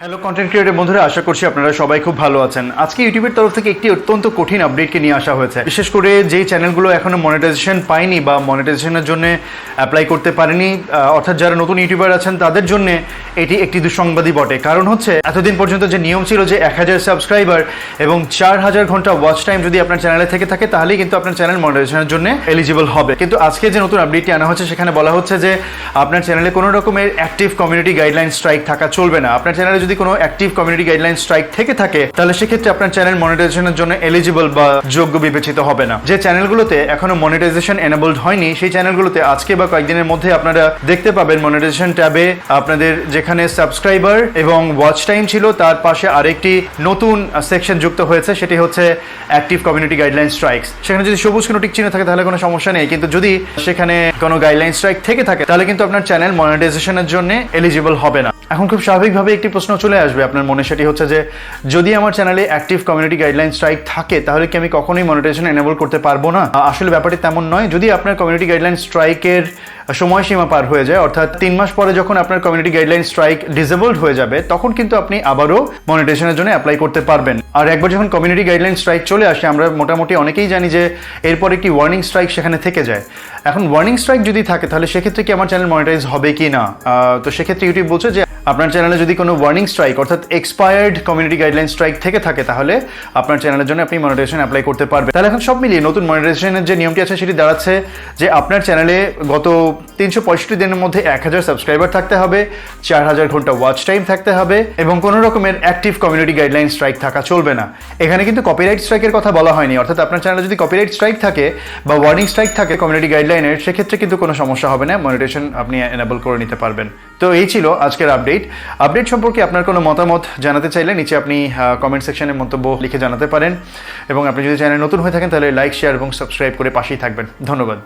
Hello content creator বন্ধুরা, আশা করছি আপনারা সবাই খুব ভালো আছেন। আজকে ইউটিউবের তরফ থেকে একটি অত্যন্ত কঠিন আপডেটকে নিয়ে আসা হয়েছে। বিশেষ করে যেই চ্যানেলগুলো এখনও মনিটাইজেশন পায়নি বা মনিটাইজেশনের জন্য অ্যাপ্লাই করতে পারেনি অর্থাৎ যারা নতুন ইউটিউবার আছেন, তাদের জন্য এটি একটি দুঃসংবাদই বটে। কারণ হচ্ছে, এতদিন পর্যন্ত যে নিয়ম ছিল যে এক হাজার সাবস্ক্রাইবার এবং চার হাজার ঘণ্টা ওয়াচ টাইম যদি আপনার চ্যানেলে থেকে থাকে, তাহলেই কিন্তু আপনার চ্যানেল মনিটাইজেশনের জন্য এলিজিবল হবে। কিন্তু আজকে যে নতুন আপডেটটি আনা হচ্ছে, সেখানে বলা হচ্ছে যে আপনার চ্যানেলে কোনো রকমের অ্যাক্টিভ কমিউনিটি গাইডলাইন স্ট্রাইক থাকা চলবে না। আপনার চ্যানেলে যদি কোনো অ্যাক্টিভ কমিউনিটি গাইডলাইন স্ট্রাইক থেকে থাকে, তাহলে সেক্ষেত্রে আপনার চ্যানেল মনিটাইজেশনের জন্য এলিজিবল বা যোগ্য বিবেচিত হবে না। যে চ্যানেলগুলোতে এখনও মনিটাইজেশন এনাবলড হয়নি, সেই চ্যানেলগুলোতে আজকে বা কয়েকদিনের মধ্যে আপনারা দেখতে পাবেন মনিটাইজেশন ট্যাবে আপনাদের যেখানে সাবস্ক্রাইবার এবং ওয়াচ টাইম ছিল, তার পাশে আরেকটি নতুন সেকশন যুক্ত হয়েছে, সেটি হচ্ছে অ্যাক্টিভ কমিউনিটি গাইডলাইন স্ট্রাইকস সেখানে যদি সবুজ কোনো টিক চিহ্ন থাকে, তাহলে কোনো সমস্যা নেই। কিন্তু যদি সেখানে কোনো গাইডলাইন স্ট্রাইক থেকে থাকে, তাহলে কিন্তু আপনার চ্যানেল মনিটাইজেশনের জন্য এলিজিবল হবে না। এখন খুব স্বাভাবিকভাবে একটি প্রশ্ন চলে আসবে আপনার মনে, সেটি হচ্ছে যে যদি আমার চ্যানেলে অ্যাক্টিভ কমিউনিটি গাইডলাইন স্ট্রাইক থাকে, তাহলে কি আমি কখনোই মনিটাইজেশন এনেবল করতে পারব না? আসলে ব্যাপারটি তেমন নয়। যদি আপনার কমিউনিটি গাইডলাইন স্ট্রাইকের সময়সীমা পার হয়ে যায়, অর্থাৎ তিন মাস পরে যখন আপনার কমিউনিটি গাইডলাইন স্ট্রাইক ডিসেবলড হয়ে যাবে, তখন কিন্তু আপনি আবারও মনিটাইজেশনের জন্য অ্যাপ্লাই করতে পারবেন। আর একবার যখন কমিউনিটি গাইডলাইন স্ট্রাইক চলে আসে, আমরা মোটামুটি অনেকেই জানি যে এরপর একটি ওয়ার্নিং স্ট্রাইক সেখানে থেকে যায়। এখন ওয়ার্নিং স্ট্রাইক যদি থাকে, তাহলে সেক্ষেত্রে কি আমার চ্যানেল মনিটাইজ হবে কি না? তো সেক্ষেত্রে ইউটিউব বলছে যে আপনার চ্যানেলে যদি কোনো ওয়ার্নিং স্ট্রাইক অর্থাৎ এক্সপায়ার্ড কমিউনিটি গাইডলাইন স্ট্রাইক থেকে থাকে, তাহলে আপনার চ্যানেলের জন্য আপনি মনিটাইজেশন অ্যাপ্লাই করতে পারবেন। তাহলে এখন সব মিলিয়ে নতুন মনিটাইজেশনের যে নিয়মটি আছে, সেটি দাঁড়াচ্ছে যে আপনার চ্যানেলে গত তিনশো পঁয়ষট্টি দিনের মধ্যে এক হাজার সাবস্ক্রাইবার থাকতে হবে, চার হাজার ঘণ্টা ওয়াচ টাইম থাকতে হবে এবং কোনো রকমের অ্যাক্টিভ কমিউনিটি গাইডলাইন স্ট্রাইক থাকা চলবে না। এখানে কিন্তু কপিরাইট স্ট্রাইকের কথা বলা হয়নি, অর্থাৎ আপনার চ্যানেলে যদি কপিরাইট স্ট্রাইক থাকে বা ওয়ার্নিং স্ট্রাইক থাকে কমিউনিটি গাইডলাইনের সেক্ষেত্রে কিন্তু কোনো সমস্যা হবে না মনিটেশন আপনি এনেবল করে নিতে পারবেন। তো এই ছিল আজকের আপডেট আপডেট সম্পর্কে আপনার কোনো মতামত জানাতে চাইলে নিচে আপনি কমেন্ট সেকশনে মন্তব্য লিখে জানাতে পারেন এবং আপনি যদি চ্যানেল নতুন হয়ে থাকেন তাহলে লাইক শেয়ার এবং সাবস্ক্রাইব করে পাশেই থাকবেন। ধন্যবাদ।